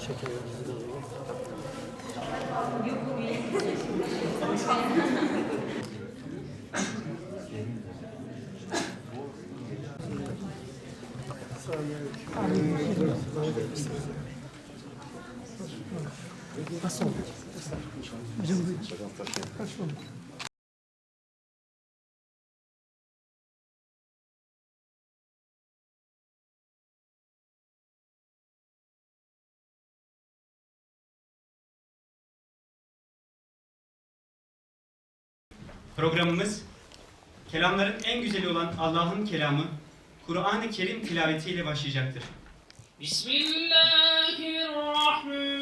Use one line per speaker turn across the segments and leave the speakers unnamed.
Şekerlerinizi de alalım. Nasıl oldu? Hocam buyurun.
Programımız kelamların en güzeli olan Allah'ın kelamı Kur'an-ı Kerim tilavetiyle başlayacaktır.
Bismillahirrahmanirrahim.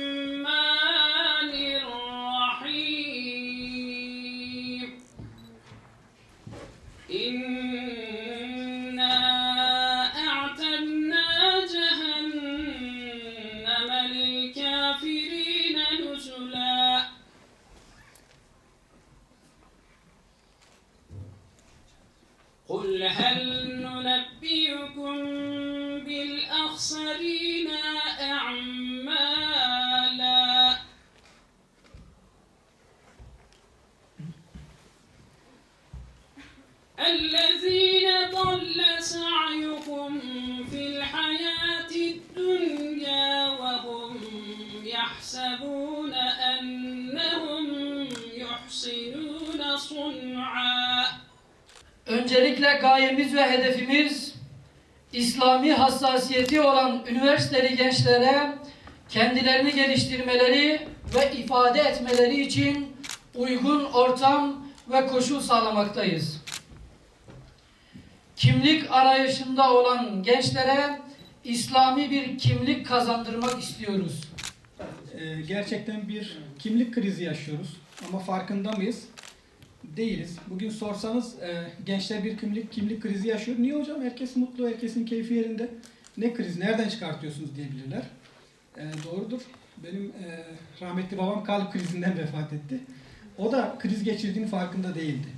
Öncelikle gayemiz ve hedefimiz İslami hassasiyeti olan üniversiteli gençlere kendilerini geliştirmeleri ve ifade etmeleri için uygun ortam ve koşul sağlamaktayız. Kimlik arayışında olan gençlere İslami bir kimlik kazandırmak istiyoruz.
Ee, gerçekten bir kimlik krizi yaşıyoruz. Ama farkında mıyız? Değiliz. Bugün sorsanız e, gençler bir kimlik kimlik krizi yaşıyor. Niye hocam? Herkes mutlu, herkesin keyfi yerinde. Ne kriz, nereden çıkartıyorsunuz diyebilirler. E, doğrudur. Benim e, rahmetli babam kalp krizinden vefat etti. O da kriz geçirdiğinin farkında değildi.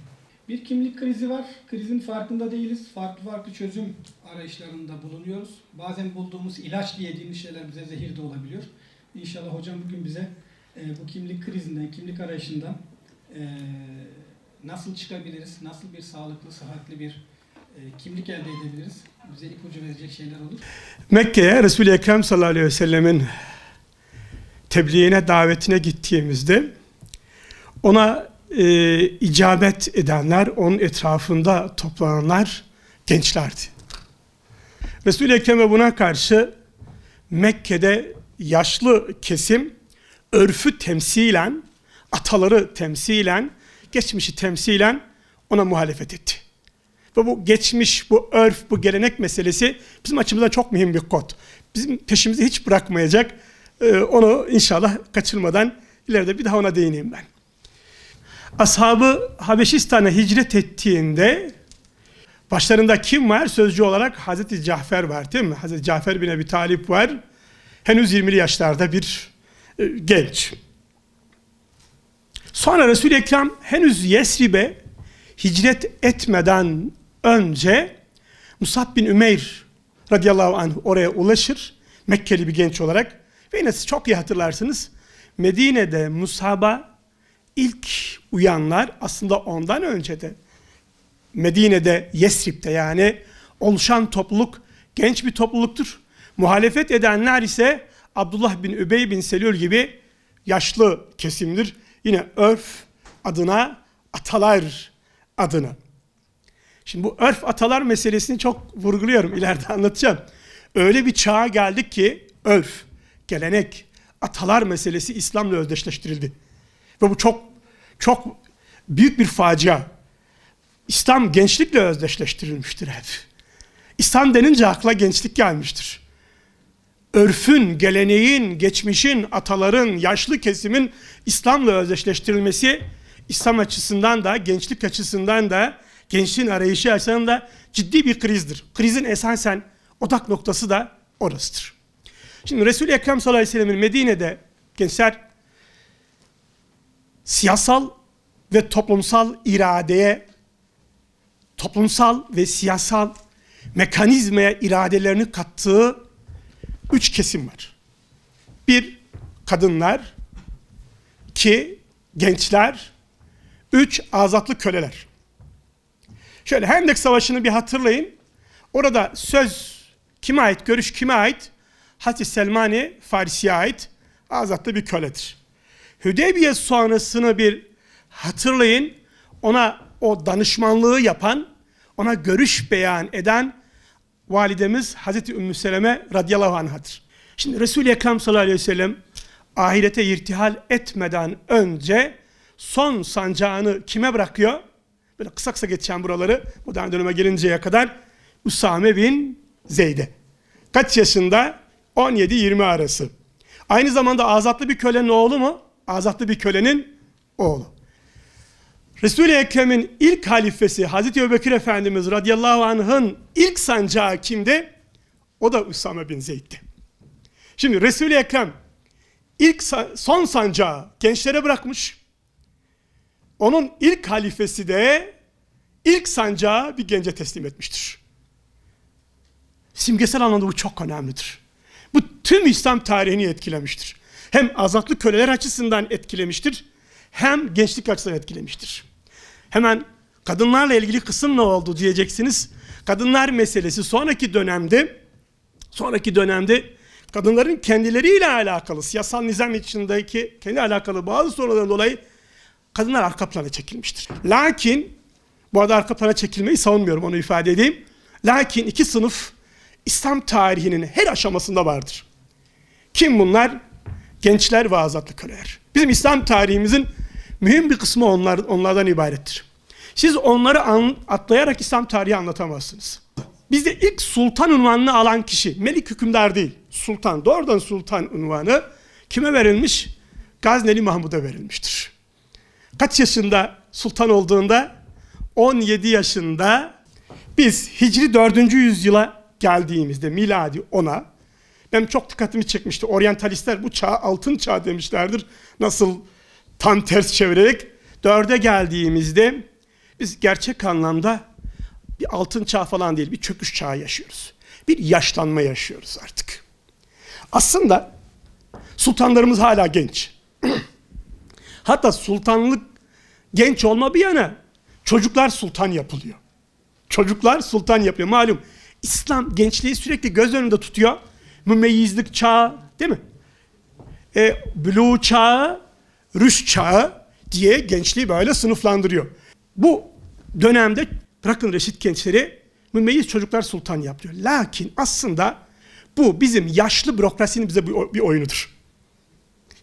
Bir kimlik krizi var. Krizin farkında değiliz. Farklı farklı çözüm arayışlarında bulunuyoruz. Bazen bulduğumuz ilaç diye yediğimiz şeyler bize zehir de olabiliyor. İnşallah hocam bugün bize e, bu kimlik krizinden, kimlik arayışından e, nasıl çıkabiliriz, nasıl bir sağlıklı, sıhhatli bir e, kimlik elde edebiliriz, bize ipucu verecek şeyler olur.
Mekke'ye Resul-i Ekrem sallallahu aleyhi ve sellemin tebliğine, davetine gittiğimizde ona e, icabet edenler, onun etrafında toplananlar gençlerdi. Resul-i Ekrem'e buna karşı Mekke'de yaşlı kesim örfü temsilen, ataları temsilen, geçmişi temsilen ona muhalefet etti. Ve bu geçmiş, bu örf, bu gelenek meselesi bizim açımızdan çok mühim bir kod. Bizim peşimizi hiç bırakmayacak. Ee, onu inşallah kaçırmadan ileride bir daha ona değineyim ben. Ashabı Habeşistan'a hicret ettiğinde başlarında kim var? Sözcü olarak Hazreti Cafer var değil mi? Hazreti Cafer bin Ebi Talip var. Henüz 20'li yaşlarda bir e, genç. Sonra Resul-i Ekrem henüz Yesrib'e hicret etmeden önce Musab bin Ümeyr radıyallahu anh oraya ulaşır. Mekkeli bir genç olarak. Ve yine siz çok iyi hatırlarsınız. Medine'de Musab'a ilk uyanlar aslında ondan önce de Medine'de Yesrib'de yani oluşan topluluk genç bir topluluktur. Muhalefet edenler ise Abdullah bin Übey bin Selül gibi yaşlı kesimdir. Yine örf adına atalar adına. Şimdi bu örf atalar meselesini çok vurguluyorum ileride anlatacağım. Öyle bir çağa geldik ki örf, gelenek, atalar meselesi İslam'la özdeşleştirildi. Ve bu çok çok büyük bir facia. İslam gençlikle özdeşleştirilmiştir hep. İslam denince akla gençlik gelmiştir. Örfün, geleneğin, geçmişin, ataların, yaşlı kesimin İslam'la özdeşleştirilmesi İslam açısından da, gençlik açısından da, gençliğin arayışı açısından da ciddi bir krizdir. Krizin esasen odak noktası da orasıdır. Şimdi Resul-i Ekrem sallallahu aleyhi ve sellem'in Medine'de gençler siyasal ve toplumsal iradeye, toplumsal ve siyasal mekanizmaya iradelerini kattığı üç kesim var. Bir, kadınlar. iki gençler. Üç, azatlı köleler. Şöyle Hendek Savaşı'nı bir hatırlayın. Orada söz kime ait, görüş kime ait? Hazreti Selmani Farisi'ye ait azatlı bir köledir. Hüdeybiye sonrasını bir hatırlayın. Ona o danışmanlığı yapan, ona görüş beyan eden validemiz Hazreti Ümmü Seleme radıyallahu anhadır. Şimdi Resul-i Ekrem sallallahu aleyhi ve sellem ahirete irtihal etmeden önce son sancağını kime bırakıyor? Böyle kısa kısa geçeceğim buraları modern döneme gelinceye kadar Usame bin Zeyd'e. Kaç yaşında? 17-20 arası. Aynı zamanda azatlı bir kölenin oğlu mu? Azatlı bir kölenin oğlu. Resul-i Ekrem'in ilk halifesi Hazreti Ebubekir Efendimiz radıyallahu anh'ın ilk sancağı kimdi? O da Usame bin Zeyd'di. Şimdi Resul-i Ekrem ilk son sancağı gençlere bırakmış. Onun ilk halifesi de ilk sancağı bir gence teslim etmiştir. Simgesel anlamda bu çok önemlidir. Bu tüm İslam tarihini etkilemiştir. Hem azatlı köleler açısından etkilemiştir, hem gençlik açısından etkilemiştir. Hemen kadınlarla ilgili kısım ne oldu diyeceksiniz. Kadınlar meselesi sonraki dönemde sonraki dönemde kadınların kendileriyle alakalı siyasal nizam içindeki kendi alakalı bazı sorunlardan dolayı kadınlar arka plana çekilmiştir. Lakin bu arada arka plana çekilmeyi savunmuyorum onu ifade edeyim. Lakin iki sınıf İslam tarihinin her aşamasında vardır. Kim bunlar? Gençler ve azatlı köleler. Bizim İslam tarihimizin mühim bir kısmı onlar, onlardan ibarettir. Siz onları an, atlayarak İslam tarihi anlatamazsınız. Bizde ilk sultan unvanını alan kişi, melik hükümdar değil, sultan, doğrudan sultan unvanı kime verilmiş? Gazneli Mahmud'a verilmiştir. Kaç yaşında sultan olduğunda? 17 yaşında biz Hicri 4. yüzyıla geldiğimizde miladi ona benim çok dikkatimi çekmişti. Oryantalistler bu çağ altın çağ demişlerdir. Nasıl tam ters çevirerek dörde geldiğimizde biz gerçek anlamda bir altın çağ falan değil, bir çöküş çağı yaşıyoruz. Bir yaşlanma yaşıyoruz artık. Aslında sultanlarımız hala genç. Hatta sultanlık genç olma bir yana çocuklar sultan yapılıyor. Çocuklar sultan yapıyor. Malum İslam gençliği sürekli göz önünde tutuyor. Mümeyyizlik çağı değil mi? E, Blue çağı, Rüş çağı diye gençliği böyle sınıflandırıyor. Bu dönemde bırakın reşit gençleri mümeyyiz çocuklar sultan yapıyor. Lakin aslında bu bizim yaşlı bürokrasinin bize bir oyunudur.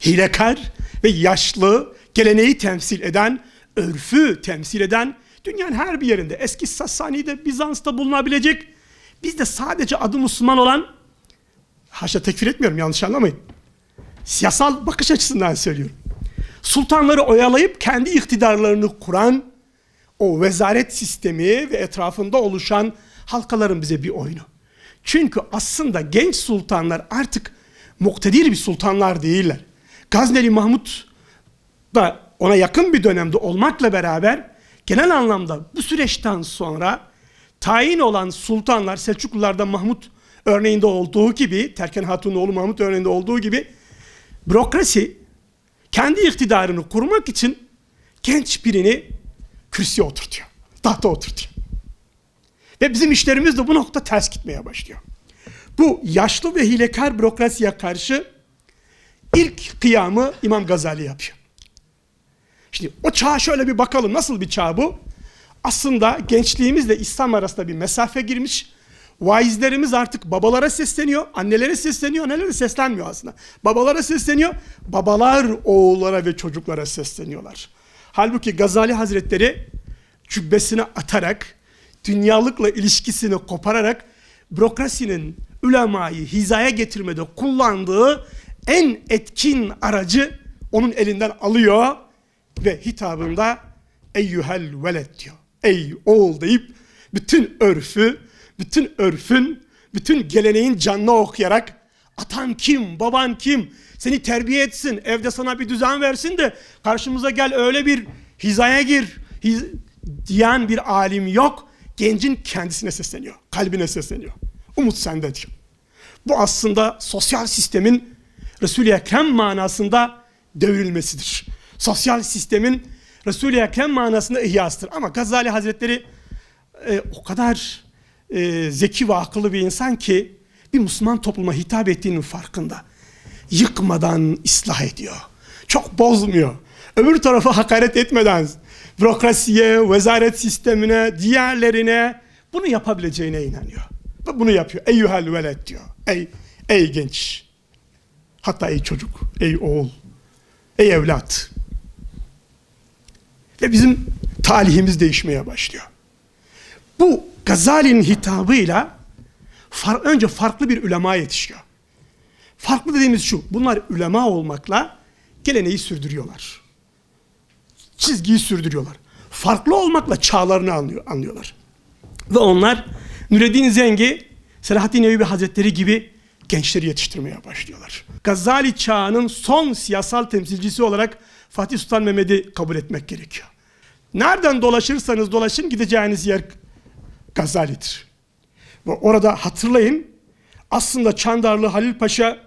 Hilekar ve yaşlı geleneği temsil eden, örfü temsil eden dünyanın her bir yerinde eski Sasani'de, Bizans'ta bulunabilecek bizde sadece adı Müslüman olan haşa tekfir etmiyorum yanlış anlamayın. Siyasal bakış açısından söylüyorum. Sultanları oyalayıp kendi iktidarlarını kuran o vezaret sistemi ve etrafında oluşan halkaların bize bir oyunu. Çünkü aslında genç sultanlar artık muktedir bir sultanlar değiller. Gazneli Mahmut da ona yakın bir dönemde olmakla beraber genel anlamda bu süreçten sonra tayin olan sultanlar Selçuklularda Mahmut örneğinde olduğu gibi Terken Hatun'un oğlu Mahmut örneğinde olduğu gibi bürokrasi kendi iktidarını kurmak için genç birini kürsüye oturtuyor. Tahta oturtuyor. Ve bizim işlerimiz de bu nokta ters gitmeye başlıyor. Bu yaşlı ve hilekar bürokrasiye karşı ilk kıyamı İmam Gazali yapıyor. Şimdi o çağa şöyle bir bakalım. Nasıl bir çağ bu? Aslında gençliğimizle İslam arasında bir mesafe girmiş. Vaizlerimiz artık babalara sesleniyor, annelere sesleniyor, annelere seslenmiyor aslında. Babalara sesleniyor, babalar oğullara ve çocuklara sesleniyorlar. Halbuki Gazali Hazretleri cübbesini atarak, dünyalıkla ilişkisini kopararak bürokrasinin ulemayı hizaya getirmede kullandığı en etkin aracı onun elinden alıyor ve hitabında eyyuhel veled diyor. Ey oğul deyip bütün örfü, bütün örfün, bütün geleneğin canına okuyarak atan kim, baban kim, seni terbiye etsin, evde sana bir düzen versin de karşımıza gel öyle bir hizaya gir hiz diyen bir alim yok. Gencin kendisine sesleniyor, kalbine sesleniyor. Umut sende diyor. Bu aslında sosyal sistemin Resul-i Ekrem manasında devrilmesidir. Sosyal sistemin Resul-i Ekrem manasında ihyasıdır. Ama Gazali Hazretleri e, o kadar e, zeki ve akıllı bir insan ki bir Müslüman topluma hitap ettiğinin farkında. Yıkmadan ıslah ediyor. Çok bozmuyor. Öbür tarafa hakaret etmeden bürokrasiye, vezaret sistemine, diğerlerine bunu yapabileceğine inanıyor. Ve bunu yapıyor. Eyyuhel veled diyor. Ey, ey genç. Hatta ey çocuk, ey oğul, ey evlat. Ve bizim talihimiz değişmeye başlıyor. Bu Gazali'nin hitabıyla far- önce farklı bir ulema yetişiyor. Farklı dediğimiz şu, bunlar ulema olmakla geleneği sürdürüyorlar. Çizgiyi sürdürüyorlar. Farklı olmakla çağlarını anlıyor, anlıyorlar. Ve onlar Nureddin Zengi, Selahaddin Eyyubi Hazretleri gibi gençleri yetiştirmeye başlıyorlar. Gazali çağının son siyasal temsilcisi olarak Fatih Sultan Mehmet'i kabul etmek gerekiyor. Nereden dolaşırsanız dolaşın gideceğiniz yer Gazali'dir. Ve orada hatırlayın aslında Çandarlı Halil Paşa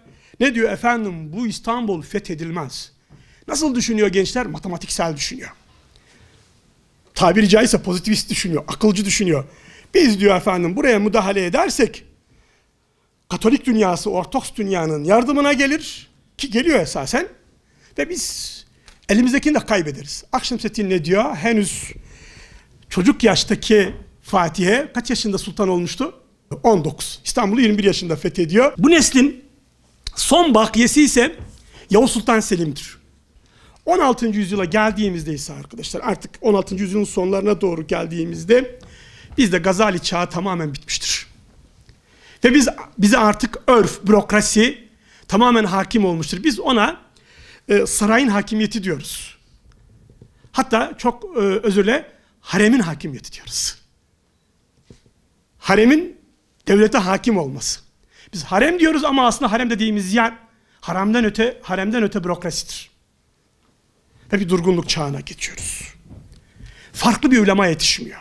ne diyor efendim bu İstanbul fethedilmez. Nasıl düşünüyor gençler? Matematiksel düşünüyor. Tabiri caizse pozitivist düşünüyor, akılcı düşünüyor. Biz diyor efendim buraya müdahale edersek Katolik dünyası, Ortodoks dünyanın yardımına gelir ki geliyor esasen ve biz elimizdekini de kaybederiz. Akşemseddin ne diyor? Henüz çocuk yaştaki Fatih'e kaç yaşında sultan olmuştu? 19. İstanbul'u 21 yaşında fethediyor. Bu neslin son bakiyesi ise Yavuz Sultan Selim'dir. 16. yüzyıla geldiğimizde ise arkadaşlar artık 16. yüzyılın sonlarına doğru geldiğimizde bizde Gazali çağı tamamen bitmiştir. Ve biz bize artık örf, bürokrasi tamamen hakim olmuştur. Biz ona e, sarayın hakimiyeti diyoruz. Hatta çok e, özürle haremin hakimiyeti diyoruz. Haremin devlete hakim olması. Biz harem diyoruz ama aslında harem dediğimiz yer haramdan öte, haremden öte bürokrasidir. Ve bir durgunluk çağına geçiyoruz. Farklı bir ulema yetişmiyor.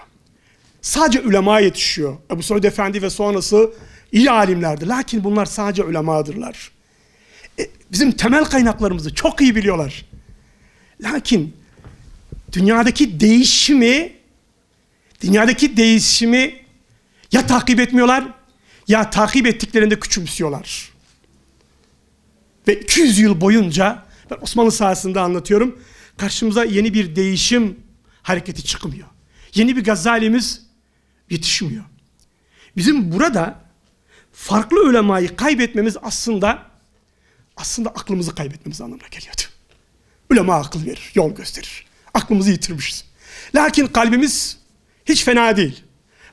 Sadece ulema yetişiyor. Ebu Suud Efendi ve sonrası iyi alimlerdi. Lakin bunlar sadece ulemadırlar. E, bizim temel kaynaklarımızı çok iyi biliyorlar. Lakin dünyadaki değişimi dünyadaki değişimi ya takip etmiyorlar ya takip ettiklerinde küçümsüyorlar. Ve 200 yıl boyunca ben Osmanlı sahasında anlatıyorum. Karşımıza yeni bir değişim hareketi çıkmıyor. Yeni bir gazalimiz yetişmiyor. Bizim burada farklı ulemayı kaybetmemiz aslında aslında aklımızı kaybetmemiz anlamına geliyordu. Ulema akıl verir, yol gösterir. Aklımızı yitirmişiz. Lakin kalbimiz hiç fena değil.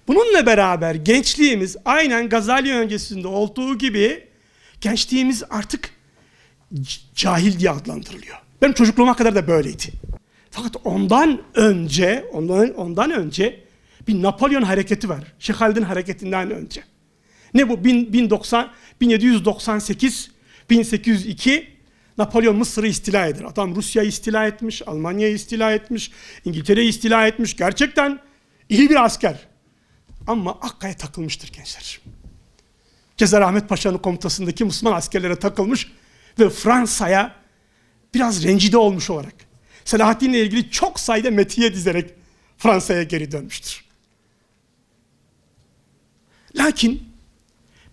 Bununla beraber gençliğimiz aynen Gazali öncesinde olduğu gibi gençliğimiz artık cahil diye adlandırılıyor. Benim çocukluğuma kadar da böyleydi. Fakat ondan önce, ondan ondan önce bir Napolyon hareketi var. Şeyh Halid'in hareketinden önce. Ne bu? 1000 1090 1798 1802 Napolyon Mısır'ı istila eder. Adam Rusya'yı istila etmiş, Almanya'yı istila etmiş, İngiltere'yi istila etmiş. Gerçekten iyi bir asker. Ama Akka'ya takılmıştır gençler. Cezar Ahmet Paşa'nın komutasındaki Müslüman askerlere takılmış ve Fransa'ya biraz rencide olmuş olarak Selahaddin'le ilgili çok sayıda metiye dizerek Fransa'ya geri dönmüştür. Lakin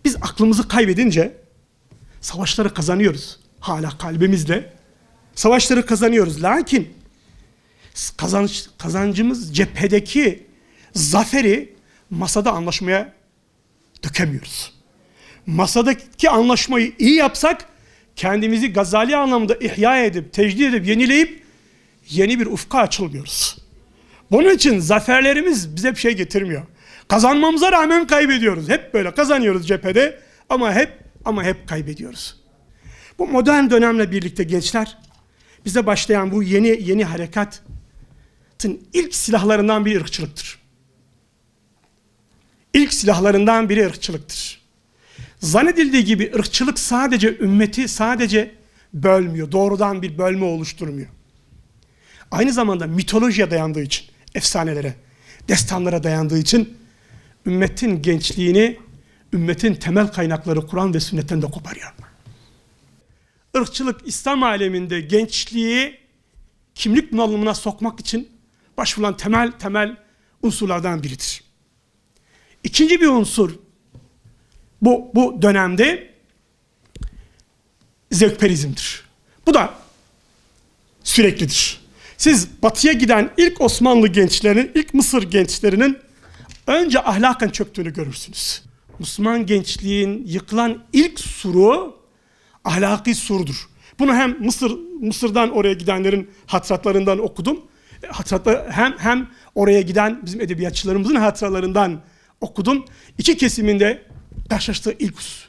biz aklımızı kaybedince savaşları kazanıyoruz. Hala kalbimizle savaşları kazanıyoruz. Lakin kazanç, kazancımız cephedeki zaferi masada anlaşmaya dökemiyoruz. Masadaki anlaşmayı iyi yapsak kendimizi gazali anlamında ihya edip, tecdid edip, yenileyip yeni bir ufka açılmıyoruz. Bunun için zaferlerimiz bize bir şey getirmiyor. Kazanmamıza rağmen kaybediyoruz. Hep böyle kazanıyoruz cephede ama hep ama hep kaybediyoruz. Bu modern dönemle birlikte gençler bize başlayan bu yeni yeni harekatın ilk silahlarından biri ırkçılıktır. İlk silahlarından biri ırkçılıktır. Zannedildiği gibi ırkçılık sadece ümmeti sadece bölmüyor. Doğrudan bir bölme oluşturmuyor. Aynı zamanda mitolojiye dayandığı için, efsanelere, destanlara dayandığı için ümmetin gençliğini, ümmetin temel kaynakları Kur'an ve sünnetten de koparıyor. Irkçılık İslam aleminde gençliği kimlik bunalımına sokmak için başvurulan temel temel unsurlardan biridir. İkinci bir unsur bu, bu dönemde zevkperizmdir. Bu da süreklidir. Siz batıya giden ilk Osmanlı gençlerinin, ilk Mısır gençlerinin önce ahlaken çöktüğünü görürsünüz. Müslüman gençliğin yıkılan ilk suru ahlaki surdur. Bunu hem Mısır Mısır'dan oraya gidenlerin hatıratlarından okudum. E, Hatıratlar hem hem oraya giden bizim edebiyatçılarımızın hatıralarından okudum. İki kesiminde karşılaştığı ilk husus.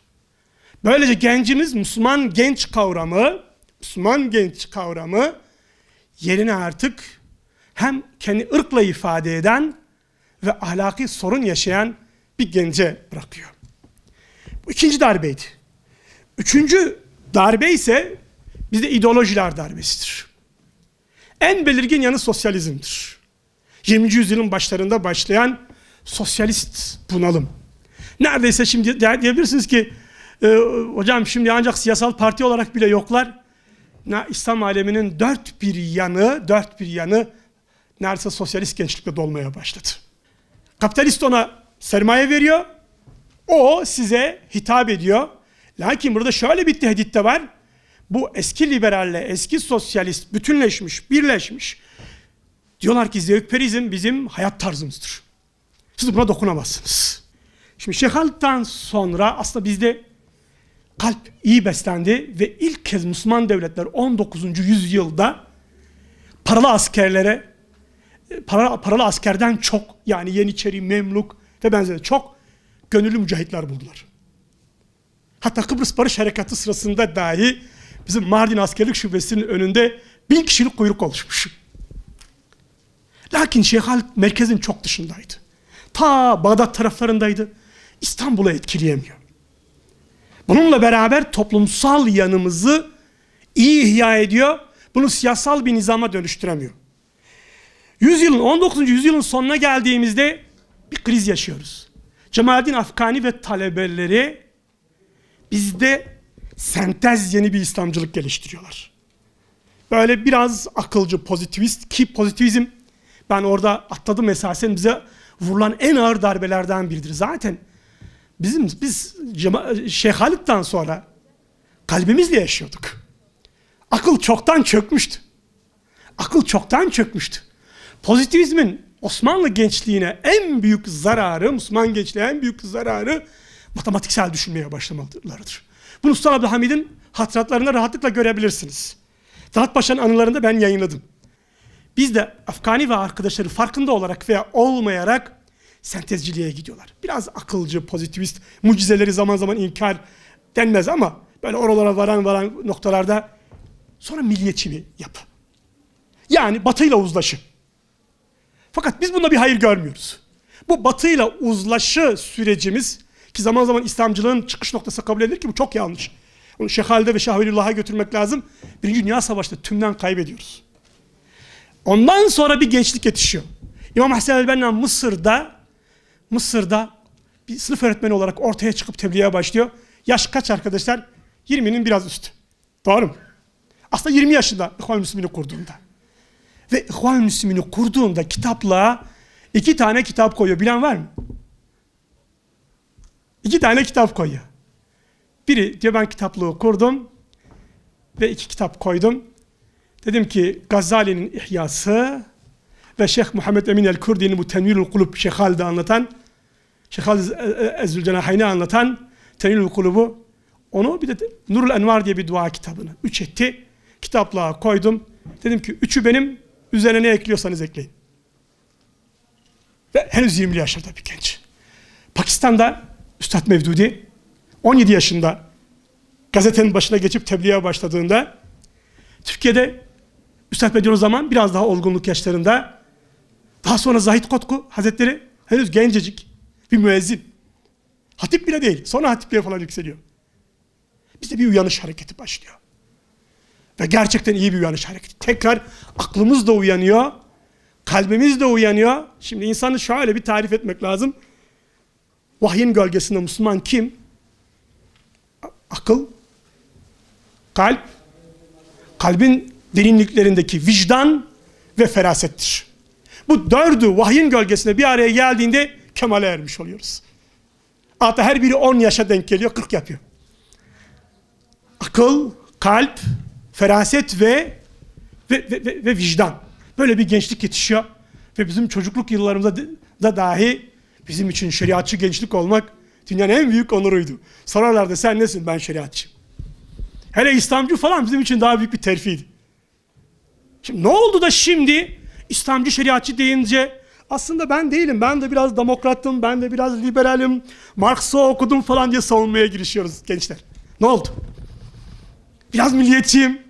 Böylece gencimiz Müslüman genç kavramı, Müslüman genç kavramı yerine artık hem kendi ırkla ifade eden ve ahlaki sorun yaşayan bir gence bırakıyor. Bu ikinci darbeydi. Üçüncü darbe ise bizde ideolojiler darbesidir. En belirgin yanı sosyalizmdir. 20. yüzyılın başlarında başlayan sosyalist bunalım. Neredeyse şimdi diyebilirsiniz ki e, hocam şimdi ancak siyasal parti olarak bile yoklar. İslam aleminin dört bir yanı, dört bir yanı neredeyse sosyalist gençlikle dolmaya başladı. Kapitalist ona sermaye veriyor, o size hitap ediyor. Lakin burada şöyle bir tehdit de var. Bu eski liberalle eski sosyalist bütünleşmiş, birleşmiş. Diyorlar ki zevkperizm bizim hayat tarzımızdır. Siz buna dokunamazsınız. Şimdi Şeyh Halid'den sonra aslında bizde kalp iyi beslendi ve ilk kez Müslüman devletler 19. yüzyılda paralı askerlere para, paralı askerden çok yani Yeniçeri, Memluk ve benzeri çok gönüllü mücahitler buldular. Hatta Kıbrıs Barış Harekatı sırasında dahi bizim Mardin Askerlik Şubesi'nin önünde bin kişilik kuyruk oluşmuş. Lakin Şeyh Halid merkezin çok dışındaydı. Ta Bağdat taraflarındaydı. İstanbul'u etkileyemiyor. Bununla beraber toplumsal yanımızı iyi ihya ediyor. Bunu siyasal bir nizama dönüştüremiyor. Yüzyılın 19. yüzyılın sonuna geldiğimizde bir kriz yaşıyoruz. Cemalettin Afgani ve talebeleri bizde sentez yeni bir İslamcılık geliştiriyorlar. Böyle biraz akılcı, pozitivist ki pozitivizm ben orada atladım esasen bize vurulan en ağır darbelerden biridir. Zaten bizim biz Şeyh Halid'den sonra kalbimizle yaşıyorduk. Akıl çoktan çökmüştü. Akıl çoktan çökmüştü. Pozitivizmin Osmanlı gençliğine en büyük zararı, Müslüman gençliğe en büyük zararı matematiksel düşünmeye başlamalarıdır. Bunu Sultan Abdülhamid'in hatıratlarında rahatlıkla görebilirsiniz. Talat Paşa'nın anılarında ben yayınladım. Biz de Afgani ve arkadaşları farkında olarak veya olmayarak sentezciliğe gidiyorlar. Biraz akılcı, pozitivist, mucizeleri zaman zaman inkar denmez ama böyle oralara varan varan noktalarda sonra milliyetçi bir yapı. Yani batıyla uzlaşı. Fakat biz bunda bir hayır görmüyoruz. Bu batıyla uzlaşı sürecimiz ki zaman zaman İslamcılığın çıkış noktası kabul edilir ki bu çok yanlış. Onu Şeyh Halide ve Şahveliullah'a götürmek lazım. Birinci Dünya Savaşı'nda tümden kaybediyoruz. Ondan sonra bir gençlik yetişiyor. İmam Hasan el-Benna Mısır'da Mısır'da bir sınıf öğretmeni olarak ortaya çıkıp tebliğe başlıyor. Yaş kaç arkadaşlar? 20'nin biraz üstü. Doğru mu? Aslında 20 yaşında İhvan Müslümin'i kurduğunda. Ve İhvan Müslümin'i kurduğunda kitaplığa iki tane kitap koyuyor. Bilen var mı? İki tane kitap koyuyor. Biri diyor ben kitaplığı kurdum ve iki kitap koydum. Dedim ki Gazali'nin İhyası ve Şeyh Muhammed Emin el-Kurdi'nin bu Tenvirül Kulub Şeyh Halid'i anlatan Şeyh Halid Ezzülcenahayni anlatan Tenvirül Kulub'u onu bir de Nurul Envar diye bir dua kitabını üç etti. Kitaplığa koydum. Dedim ki üçü benim üzerine ne ekliyorsanız ekleyin. Ve henüz 20 yaşında bir genç. Pakistan'da Üstad Mevdudi 17 yaşında gazetenin başına geçip tebliğe başladığında Türkiye'de Üstad Bediüzzaman biraz daha olgunluk yaşlarında daha sonra Zahid Kotku Hazretleri henüz gencecik bir müezzin. Hatip bile değil. Sonra hatipliğe falan yükseliyor. Bizde bir uyanış hareketi başlıyor. Ve gerçekten iyi bir uyanış hareketi. Tekrar aklımız da uyanıyor. Kalbimiz de uyanıyor. Şimdi insanı şöyle bir tarif etmek lazım. vahyin gölgesinde Müslüman kim? Akıl, kalp, kalbin derinliklerindeki vicdan ve ferasettir. Bu dördü vahyin gölgesinde bir araya geldiğinde kemale ermiş oluyoruz. Hatta her biri 10 yaşa denk geliyor, 40 yapıyor. Akıl, kalp, feraset ve ve, ve, ve, ve vicdan. Böyle bir gençlik yetişiyor. Ve bizim çocukluk yıllarımızda da- da dahi bizim için şeriatçı gençlik olmak dünyanın en büyük onuruydu. Sorarlardı sen nesin? Ben şeriatçıyım. Hele İslamcı falan bizim için daha büyük bir terfiydi. Şimdi ne oldu da şimdi İslamcı şeriatçı deyince aslında ben değilim. Ben de biraz demokrattım, ben de biraz liberalim. Marx'ı okudum falan diye savunmaya girişiyoruz gençler. Ne oldu? Biraz milliyetçiyim.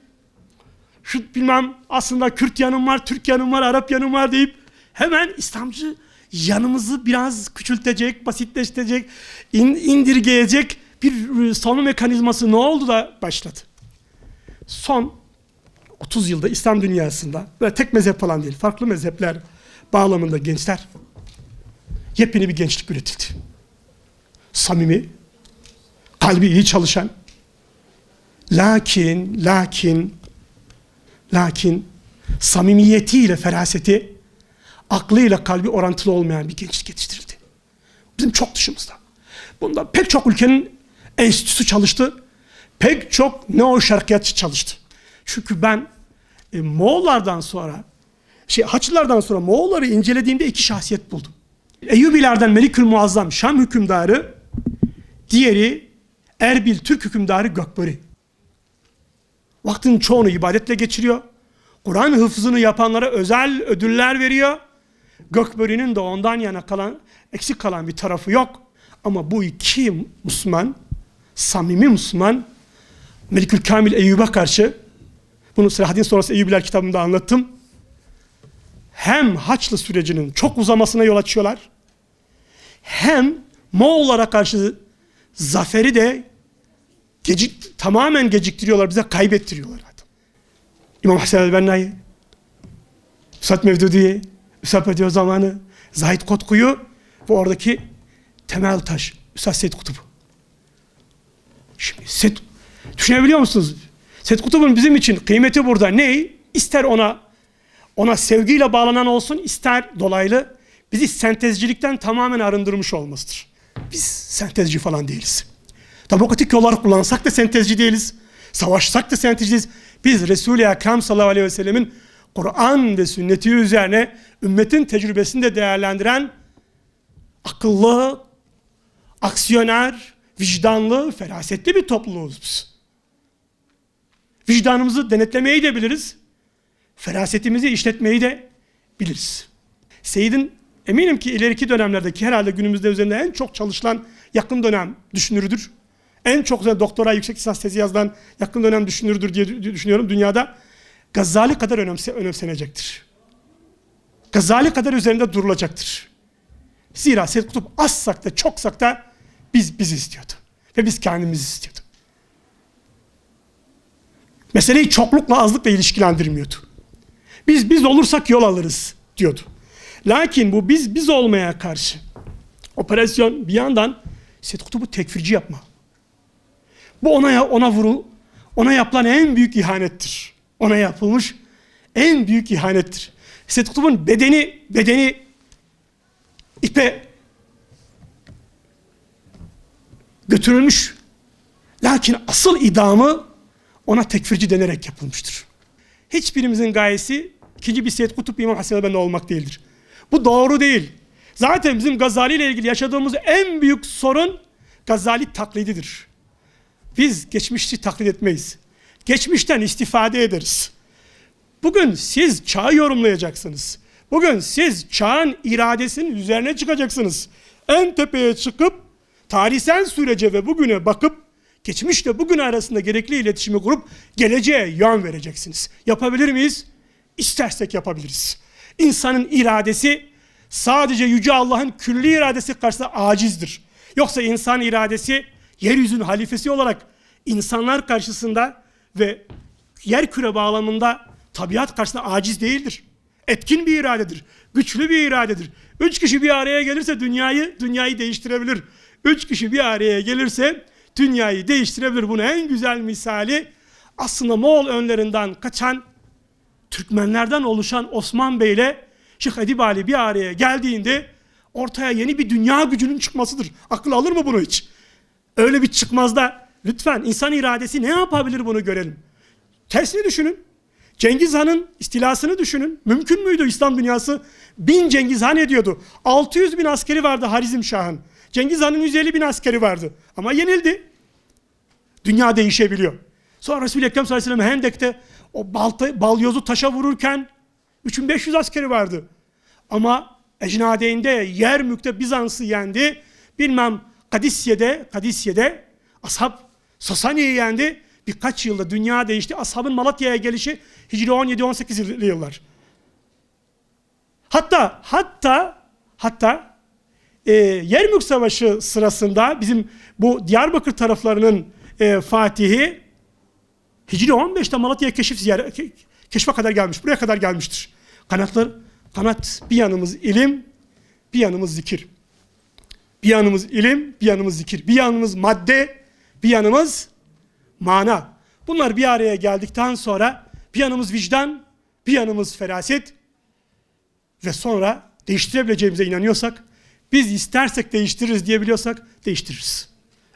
Şu bilmem aslında Kürt yanım var, Türk yanım var, Arap yanım var deyip hemen İslamcı yanımızı biraz küçültecek, basitleştirecek, in- indirgeyecek bir e, savunma mekanizması ne oldu da başladı? Son 30 yılda İslam dünyasında böyle tek mezhep falan değil, farklı mezhepler bağlamında gençler yepyeni bir gençlik üretildi. Samimi, kalbi iyi çalışan, lakin, lakin, lakin samimiyetiyle feraseti, aklıyla kalbi orantılı olmayan bir gençlik yetiştirildi. Bizim çok dışımızda. Bunda pek çok ülkenin enstitüsü çalıştı. Pek çok neo şarkiyatçı çalıştı. Çünkü ben e, Moğollardan sonra, şey Haçlılardan sonra Moğolları incelediğimde iki şahsiyet buldum. Eyyubilerden Melikül Muazzam Şam hükümdarı, diğeri Erbil Türk hükümdarı Gökbörü. Vaktinin çoğunu ibadetle geçiriyor. Kur'an hıfzını yapanlara özel ödüller veriyor. Gökbörü'nün de ondan yana kalan, eksik kalan bir tarafı yok. Ama bu iki Müslüman, samimi Müslüman, Melikül Kamil Eyyub'a karşı, bunu Selahaddin sonrası Eyyubiler kitabımda anlattım. Hem Haçlı sürecinin çok uzamasına yol açıyorlar, hem Moğollara karşı zaferi de gecik, tamamen geciktiriyorlar, bize kaybettiriyorlar. Hatta. İmam Hasan el-Benna'yı, Üstad Mevdudi'yi, Üstad Bediüzzaman'ı, Zahid Kotku'yu ve oradaki temel taş, Üstad Seyyid Kutubu. Şimdi Seyyid, düşünebiliyor musunuz? Seyyid Kutub'un bizim için kıymeti burada ne? İster ona ona sevgiyle bağlanan olsun, ister dolaylı bizi sentezcilikten tamamen arındırmış olmasıdır. Biz sentezci falan değiliz. Demokratik yollar kullansak da sentezci değiliz. Savaşsak da sentezci değiliz. Biz Resul-i Ekrem sallallahu aleyhi ve sellemin Kur'an ve sünneti üzerine ümmetin tecrübesini de değerlendiren akıllı, aksiyoner, vicdanlı, ferasetli bir topluluğuz biz. Vicdanımızı denetlemeyi de biliriz. Ferasetimizi işletmeyi de biliriz. Seyyid'in eminim ki ileriki dönemlerdeki herhalde günümüzde üzerinde en çok çalışılan yakın dönem düşünürüdür. En çok doktora yüksek lisans tezi yazılan yakın dönem düşünürüdür diye dü- düşünüyorum dünyada. Gazali kadar önemse, önemsenecektir. Gazali kadar üzerinde durulacaktır. Zira Seyyid Kutup azsak da çoksak da biz biz istiyordu. Ve biz kendimizi istiyorduk. Meseleyi çoklukla azlıkla ilişkilendirmiyordu. Biz biz olursak yol alırız diyordu. Lakin bu biz biz olmaya karşı operasyon bir yandan Seyyid Kutup'u tekfirci yapma. Bu ona ona vurul ona yapılan en büyük ihanettir. Ona yapılmış en büyük ihanettir. Seyyid Kutup'un bedeni bedeni ipe götürülmüş. Lakin asıl idamı ona tekfirci denerek yapılmıştır. Hiçbirimizin gayesi ikinci bir Seyyid Kutup İmam Hasan el-Benna olmak değildir. Bu doğru değil. Zaten bizim Gazali ile ilgili yaşadığımız en büyük sorun Gazali taklididir. Biz geçmişi taklit etmeyiz. Geçmişten istifade ederiz. Bugün siz çağı yorumlayacaksınız. Bugün siz çağın iradesinin üzerine çıkacaksınız. En tepeye çıkıp tarihsel sürece ve bugüne bakıp geçmişle bugün arasında gerekli iletişimi kurup geleceğe yön vereceksiniz. Yapabilir miyiz? İstersek yapabiliriz. İnsanın iradesi sadece Yüce Allah'ın külli iradesi karşısında acizdir. Yoksa insan iradesi yeryüzünün halifesi olarak insanlar karşısında ve yer küre bağlamında tabiat karşısında aciz değildir. Etkin bir iradedir. Güçlü bir iradedir. Üç kişi bir araya gelirse dünyayı dünyayı değiştirebilir. Üç kişi bir araya gelirse dünyayı değiştirebilir. Bunun en güzel misali aslında Moğol önlerinden kaçan Türkmenlerden oluşan Osman Bey ile Şeyh Edip Ali bir araya geldiğinde ortaya yeni bir dünya gücünün çıkmasıdır. Akıl alır mı bunu hiç? Öyle bir çıkmazda lütfen insan iradesi ne yapabilir bunu görelim. Tersini düşünün. Cengiz Han'ın istilasını düşünün. Mümkün müydü İslam dünyası? Bin Cengiz Han ediyordu. 600 bin askeri vardı Harizm Şah'ın. Cengiz Han'ın 150 bin askeri vardı. Ama yenildi. Dünya değişebiliyor. Sonra Resul-i Ekrem sallallahu aleyhi ve sellem Hendek'te o balta, balyozu taşa vururken 3500 askeri vardı. Ama Ecnadeyn'de Yermük'te Bizans'ı yendi. Bilmem Kadisye'de, Kadisye'de ashab Sasani'yi yendi. Birkaç yılda dünya değişti. Ashabın Malatya'ya gelişi Hicri 17-18 yıllar. Hatta hatta hatta e, Yermük Savaşı sırasında bizim bu Diyarbakır taraflarının e, Fatihi Hicri 15'te Malatya'ya keşif ziyaret, ke- keşfe kadar gelmiş. Buraya kadar gelmiştir. Kanatlar, kanat bir yanımız ilim, bir yanımız zikir. Bir yanımız ilim, bir yanımız zikir. Bir yanımız madde, bir yanımız mana. Bunlar bir araya geldikten sonra bir yanımız vicdan, bir yanımız feraset ve sonra değiştirebileceğimize inanıyorsak, biz istersek değiştiririz diyebiliyorsak değiştiririz.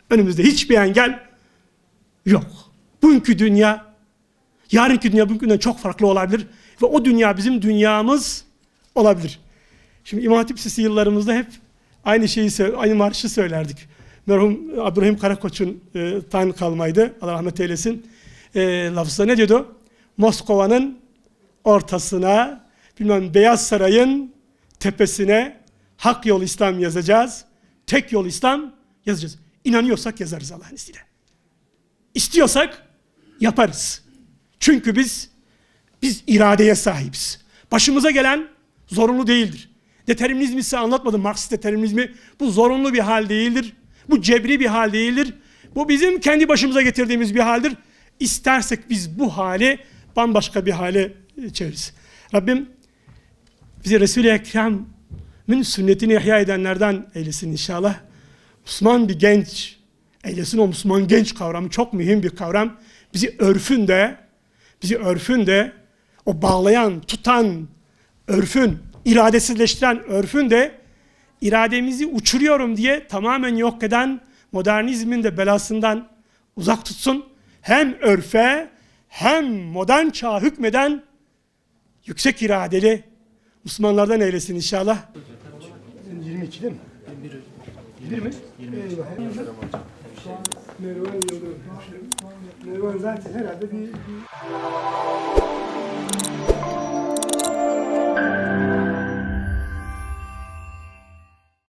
Önümüzde hiçbir engel yok. Bugünkü dünya, yarınki dünya bugünkünden çok farklı olabilir ve o dünya bizim dünyamız olabilir. Şimdi İmam Hatip Lisesi yıllarımızda hep aynı şeyi, aynı marşı söylerdik. Merhum Abdurrahim Karakoç'un e, tan kalmaydı. Allah rahmet eylesin. E, lafızda ne diyordu? Moskova'nın ortasına, bilmem Beyaz Saray'ın tepesine hak yol İslam yazacağız. Tek yol İslam yazacağız. İnanıyorsak yazarız Allah'ın izniyle. İstiyorsak yaparız. Çünkü biz biz iradeye sahibiz. Başımıza gelen zorunlu değildir. Determinizmi size anlatmadım. Marksist determinizmi. Bu zorunlu bir hal değildir. Bu cebri bir hal değildir. Bu bizim kendi başımıza getirdiğimiz bir haldir. İstersek biz bu hali bambaşka bir hale e, çeviririz. Rabbim bizi Resul-i Ekrem'in sünnetini ihya edenlerden eylesin inşallah. Müslüman bir genç eylesin o Müslüman genç kavramı çok mühim bir kavram. Bizi örfün de, bizi örfün de, o bağlayan, tutan örfün, iradesizleştiren örfün de irademizi uçuruyorum diye tamamen yok eden modernizmin de belasından uzak tutsun. Hem örfe hem modern çağa hükmeden yüksek iradeli Müslümanlardan eylesin inşallah. 22'de mi? 21. 21 mi? Eyvah. Mervan Yıldırım. Mervan zaten herhalde bir, bir